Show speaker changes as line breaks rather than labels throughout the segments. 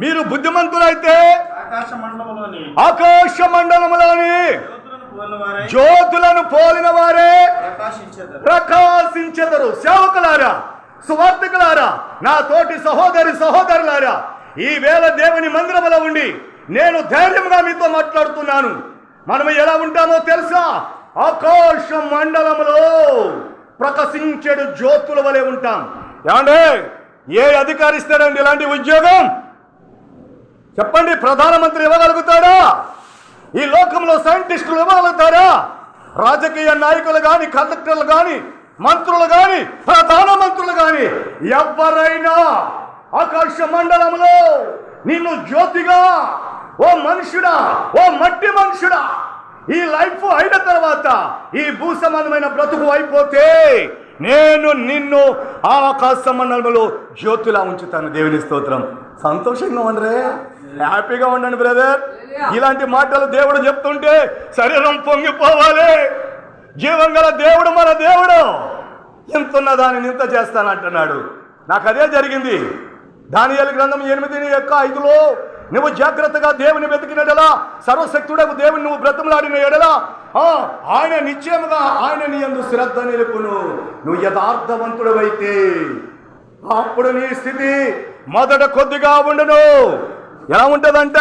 మీరు బుద్ధిమంతులైతే
ఆకాశ
మండలములోని
జ్యోతులను పోలిన వారే ప్రకాశించేదారు.
సేవకులారా సువార్థకులారా నా తోటి సహోదరి సహోదరులారా ఈ వేళ దేవుని మందిరములో ఉండి నేను ధైర్యంగా మీతో మాట్లాడుతున్నాను. మనం ఎలా ఉంటామో తెలుసా? ఆకాశ మండలములో ప్రకాశించేడు జ్యోతుల వలె ఉంటాం. ఏమండే? ఏ అధికారి ఇస్తాడండి ఇలాంటి ఉద్యోగం? చెప్పండి ప్రధానమంత్రి ఇవ్వగలుగుతాడా? ఈ లోకంలో సైంటిస్టులు ఇవ్వగలుగుతారా? రాజకీయ నాయకులు కానీ కలెక్టర్లు కానీ మంత్రులు కానీ ప్రధానమంత్రులు కానీ ఎవరైనా ఆకాశ మండలంలో నిన్ను జ్యోతిగా ఓ మనుషుడా ఓ మట్టి మనుషుడా ఈ లైఫ్ అయిన తర్వాత ఈ భూ సంబంధమైన బ్రతుకు అయిపోతే నేను నిన్ను ఆ ఆకాశ మండలంలో జ్యోతిలా ఉంచుతాను. దేవుని స్తోత్రం. సంతోషంగా ఉండరే హ్యాపీగా ఉండండి బ్రదర్. ఇలాంటి మాటలు దేవుడు చెప్తుంటే శరీరం పొంగిపోవాలి. జీవం గల దేవుడు మన దేవుడు. ఎంతున్న దానిని ఇంత చేస్తానంటున్నాడు నాకు అదే జరిగింది. దానియాల గ్రంథం ఎనిమిది యొక్క ఐదులో నువ్వు జాగ్రత్తగా దేవుని వెతికినడలా సర్వశక్తుడకు దేవుని నువ్వు బ్రతములాడిన ఎడలా ఆ, ఆయన నిశ్చయముగా ఆయన నీ యందు శ్రద్ధ నిలుపును. నువ్వు యథార్థవంతుడవైతే. అప్పుడు నీ స్థితి మొదట కొద్దిగా ఉండను. ఎలా ఉంటదంట?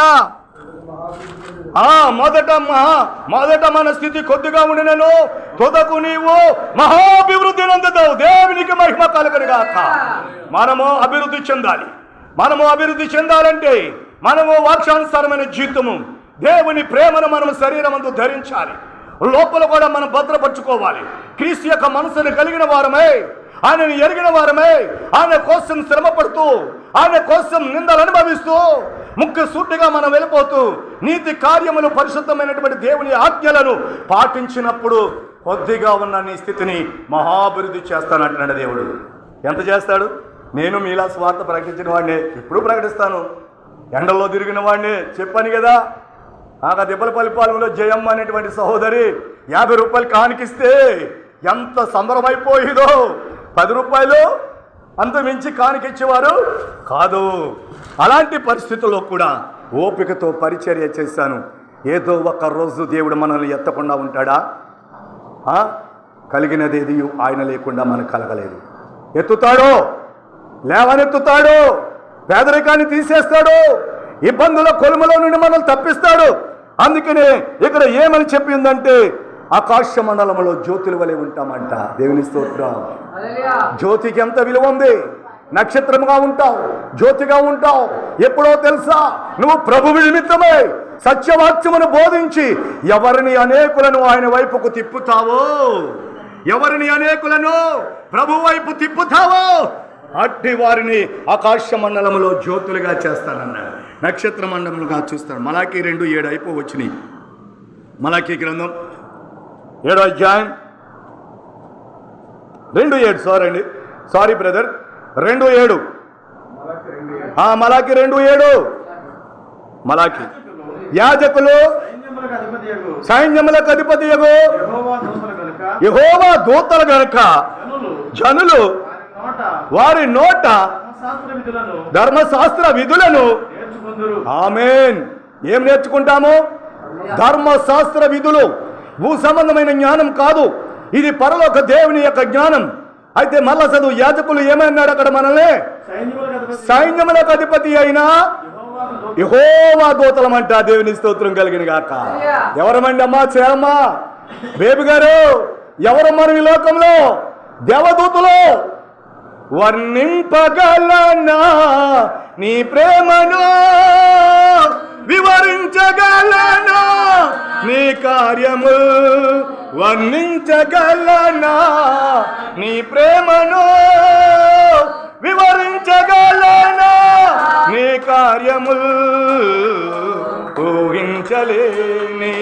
ఆ మొదట మహా మొదట మన స్థితి కొద్దిగా ఉండినను. తుదకు నీవు మహాభివృద్ధి నందుతావు. దేవునికి మహిమ కలగనుగాక మనము అభివృద్ధి చెందాలి. మనము అభివృద్ధి చెందాలంటే మనము వాక్షానుసారమైన జీవితము దేవుని ప్రేమను మనము అందు ధరించాలి. లోపల కూడా మనం భద్రపరచుకోవాలి. క్రీస్తు యొక్క మనసును కలిగిన వారమే ఆయనను ఎరిగిన వారమే ఆయన కోసం శ్రమపడుతూ ఆయన కోసం నిందలు అనుభవిస్తూ ముక్కు సూటిగా మనం వెళ్ళిపోతూ నీతి కార్యములు పరిశుద్ధమైనటువంటి దేవుని ఆజ్ఞలను పాటించినప్పుడు కొద్దిగా ఉన్న నీ స్థితిని మహాభివృద్ధి చేస్తానంటున్నాడు దేవుడు. ఎంత చేస్తాడు? నేను మీలా స్వార్థ ప్రకటించిన వాడిని ఇప్పుడు ప్రకటిస్తాను. ఎండల్లో తిరిగిన వాడిని చెప్పాను కదా. ఆగా దెబ్బలపల్లి పాలెంలో జయమ్మ అనేటువంటి సహోదరి యాభై రూపాయలు కానికిస్తే ఎంత సంబరమైపోయిందో. పది రూపాయలు అంతమించి కానికిచ్చేవారు కాదు. అలాంటి పరిస్థితుల్లో కూడా ఓపికతో పరిచర్య చేశాను. ఏదో ఒక రోజు దేవుడు మనల్ని ఎత్తకుండా ఉంటాడా? ఆ? కలిగినదేది ఆయన లేకుండా మనకు కలగలేదు. ఎత్తుతాడో? లేవనెత్తుతాడు? పేదరికాన్ని తీసేస్తాడు? ఇబ్బందుల కొలుములో నుండి మనల్ని తప్పిస్తాడు? అందుకనే ఇక్కడ ఏమని చెప్పిందంటే ఆకాశ మండలంలో జ్యోతుల వలె ఉంటామంట. దేవుని స్తోత్రం. జ్యోతికి ఎంత విలువ ఉంది? నక్షత్రముగా ఉంటావు జ్యోతిగా ఉంటావు. ఎప్పుడో తెలుసా? నువ్వు ప్రభు నిమిత్తమై సత్యవాక్యమును బోధించి ఎవరిని అనేకులను ఆయన వైపుకు తిప్పుతావో? ఎవరిని అనేకులను ప్రభు వైపు తిప్పుతావో? అట్టి వారిని ఆకాశ మండలములో జ్యోతులుగా చేస్తానన్నాడు. నక్షత్ర మండలములుగా చూస్తాడు. మలాకి రెండు ఏడు అయిపో వచ్చినాయి మలాకి గ్రంథం ఏడో అధ్యాయం. రెండు ఏడు సారీ అండి. సారీ బ్రదర్ రెండు ఏడు. మలాకి రెండు ఏడు. మలాకి యాజకులు
సైన్యములకు
అధిపతి
యెహోవా దూతలు
గనక
జనులు వారి నోట ధర్మశాస్త్ర విధులను
ఆమెన్. ఏం నేర్చుకుంటాము? ధర్మశాస్త్ర విధులు. భూ సంబంధమైన జ్ఞానం కాదు. ఇది పరలోక దేవుని యొక్క జ్ఞానం. అయితే మళ్ళా చదువు యాజకులు ఏమన్నాడు అక్కడ మనల్ని?
సైన్యములకు అధిపతి.
అయినా యహోవా దూతలమంట దేవుని స్తోత్రం కలిగిన గాక. ఎవరమండి అమ్మా చేరమ్మా బేబీ గారు ఎవరు మనం ఈ లోకంలో? దేవదూతులు. వర్ణింపగలనా నీ ప్రేమను? నీ కార్యము వర్ణించగలనా? నీ ప్రేమను వివరించగలనా? నీ కార్యములు ఊహించలేని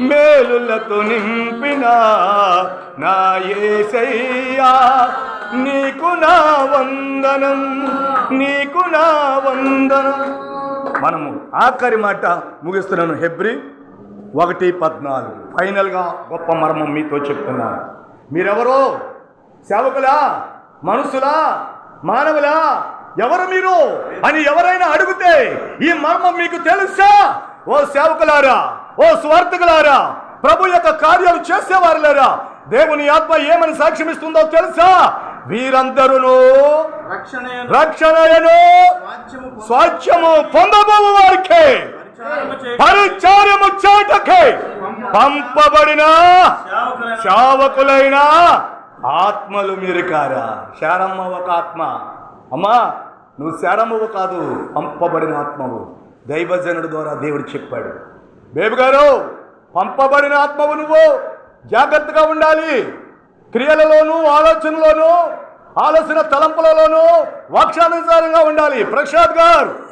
మేలులతో నింపిన నా ఏసయ్యా. నీకు నా వందనం నీకు నా వందనం. మనము ఆఖరి మాట ముగిస్తున్నాను హెబ్రి ఒకటి పద్నాలుగు. ఫైనల్గా గొప్ప మర్మం మీతో చెప్తున్నాను మీరెవరో? సేవకులా? మనుషులా మానవులా? ఎవరు మీరు? అని ఎవరైనా అడిగితే ఈ మర్మం మీకు తెలుసా? ఓ సేవకులారా ఓ స్వార్థకులారా ప్రభు యొక్క కార్యాలు చేసేవారులారా? దేవుని ఆత్మ ఏమని సాక్ష్యం ఇస్తుందో తెలుసా? వీరందరూ
రక్షణయను పొందు-
స్వాచ్యము పొందబోవు వారికి
పరిచారము
పరిచారము చేటకే పంపబడిన శావకులైన ఆత్మలు మీరు కారా. శారమ్మ ఒక ఆత్మ. అమ్మా నువ్వు శారమ్మవు కాదు పంపబడిన ఆత్మవు. దైవజనుడు ద్వారా దేవుడు చెప్పాడు. బేబు గారు పంపబడిన ఆత్మవు నువ్వు. జాగ్రత్తగా ఉండాలి. క్రియలలోనూ ఆలోచనలోనూ ఆలోచన తలంపులలోనూ వాక్షానుసారంగా ఉండాలి. ప్రసాద్ గారు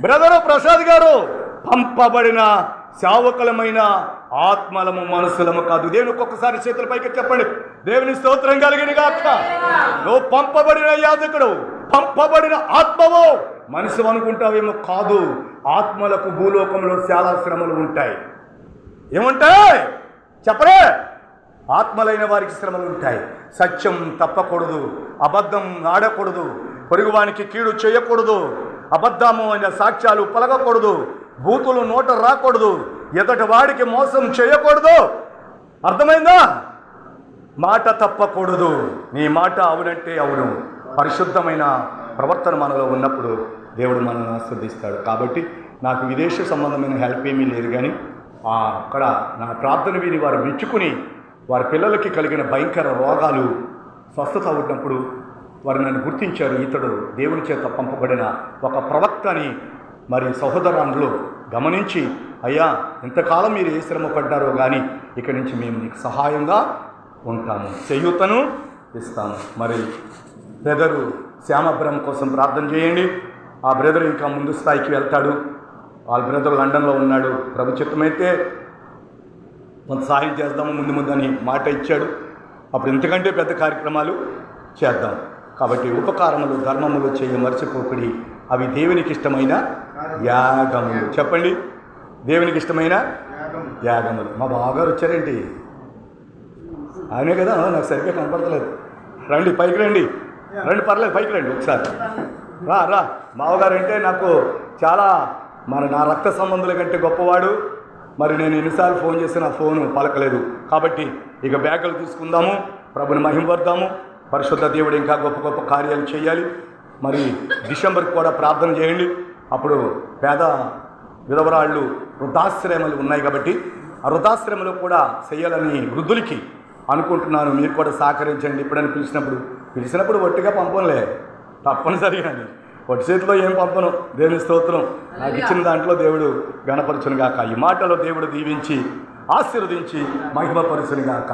బ్రదరు ప్రసాద్ గారు పంపబడిన శావకులమైన ఆత్మలము మనసులము కాదు. దేవుని ఒక్కొక్కసారి చేతుల పైకి చెప్పండి. దేవుని స్తోత్రం కలిగిన గాక. నువ్వు పంపబడిన యాజకుడు పంపబడిన ఆత్మవు మనసు అనుకుంటావేమో కాదు. ఆత్మలకు భూలోకంలో చాలా శ్రమలు ఉంటాయి. ఏముంటాయి? చెప్పరే. ఆత్మలైన వారికి శ్రమలు ఉంటాయి. సత్యం తప్పకూడదు. అబద్ధం ఆడకూడదు. పొరుగువానికి కీడు చేయకూడదు. అబద్ధము అయిన సాక్ష్యాలు పలకకూడదు. బూతులు నోట రాకూడదు. ఎదటి వాడికి మోసం చేయకూడదు. అర్థమైందా? మాట తప్పకూడదు. నీ మాట అవునంటే అవును. పరిశుద్ధమైన ప్రవర్తన మనలో ఉన్నప్పుడు దేవుడు మనల్ని ఆస్వాదిస్తాడు కాబట్టి నాకు విదేశ సంబంధమైన హెల్ప్ ఏమీ లేదు కానీ ఆ, అక్కడ నా ప్రార్థన విని వారు మెచ్చుకుని వారి పిల్లలకి కలిగిన భయంకర రోగాలు స్వస్థత ఉన్నప్పుడు వారు నన్ను గుర్తించారు. ఇతడు దేవుని చేత పంపబడిన ఒక ప్రవక్త అని మరి సహోదరులు గమనించి అయ్యా ఇంతకాలం మీరు ఏ శ్రమ పడ్డారో కానీ ఇక్కడి నుంచి మేము నీకు సహాయంగా ఉంటాము. చేయూతను ఇస్తాము. మరి బ్రదరు శ్యామబ్రహ్మ కోసం ప్రార్థన చేయండి. ఆ బ్రదర్ ఇంకా ముందు స్థాయికి వెళ్తాడు. వాళ్ళ బ్రదర్ లండన్లో ఉన్నాడు. ప్రభు చిత్తమైతే కొంత సహాయం చేద్దాము ముందు ముందు అని మాట ఇచ్చాడు. అప్పుడు ఇంతకంటే పెద్ద కార్యక్రమాలు చేద్దాం. కాబట్టి ఉపకారములు ధర్మములు చేయ మర్చిపోకుడి. అవి దేవునికి ఇష్టమైన యాగములు చెప్పండి. దేవునికి ఇష్టమైన యాగములు. మా బావగారు వచ్చారేంటి? ఆయనే కదా నాకు సరిగ్గా కనపడతలేదు. రండి పైకి రండి. రండి పర్లేదు పైకి రండి ఒకసారి. రా రా. మావగారు అంటే నాకు చాలా మన నా రక్త సంబంధుల కంటే గొప్పవాడు. మరి నేను ఎన్నిసార్లు ఫోన్ చేసినా ఫోను పలకలేదు. కాబట్టి ఇక బ్యాగులు తీసుకుందాము ప్రభుని మహింపడదాము పరిశుద్ధ దేవుడు ఇంకా గొప్ప గొప్ప కార్యాలు చేయాలి. మరి డిసెంబర్కి కూడా ప్రార్థన చేయండి. అప్పుడు పేద విధవరాళ్ళు వృద్ధాశ్రయములు ఉన్నాయి కాబట్టి ఆ వృద్ధాశ్రమంలో కూడా చేయాలని వృద్ధులకి అనుకుంటున్నాను. మీరు కూడా సహకరించండి. ఇప్పుడని పిలిచినప్పుడు పిలిచినప్పుడు ఒట్టిగా పంపంలే. తప్పనిసరిగా ఒట్టి చేతిలో ఏం పంపను? దేవుని స్తోత్రం. నాకు ఇచ్చిన దాంట్లో దేవుడు గణపరచును గాక. ఈ మాటలో దేవుడు దీవించి ఆశీర్వదించి మహిమపరచును గాక.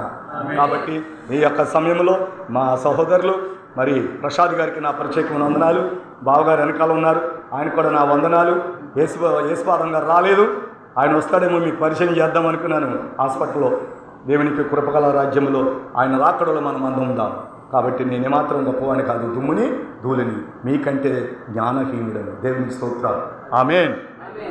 కాబట్టి ఈ యొక్క సమయంలో మా సహోదరులు మరి ప్రసాద్ గారికి నా ప్రత్యేకమైన వందనాలు. బావగారు వెనకాల ఉన్నారు. ఆయన కూడా నా వందనాలు. యేసు యేసుపాదం గారు రాలేదు. ఆయన వస్తాడేమో మీకు పరిచయం చేద్దాం అనుకున్నాను హాస్పిటల్లో. దేవునికి కృపకళ రాజ్యంలో ఆయన రాకడలో మనం అందం ఉందాం. కాబట్టి నేనేమాత్రం గొప్పవాడిని కాదు. దుమ్ముని ధూళిని మీకంటే జ్ఞానహీనుడని దేవుని స్తోత్రాలు. ఆమెన్.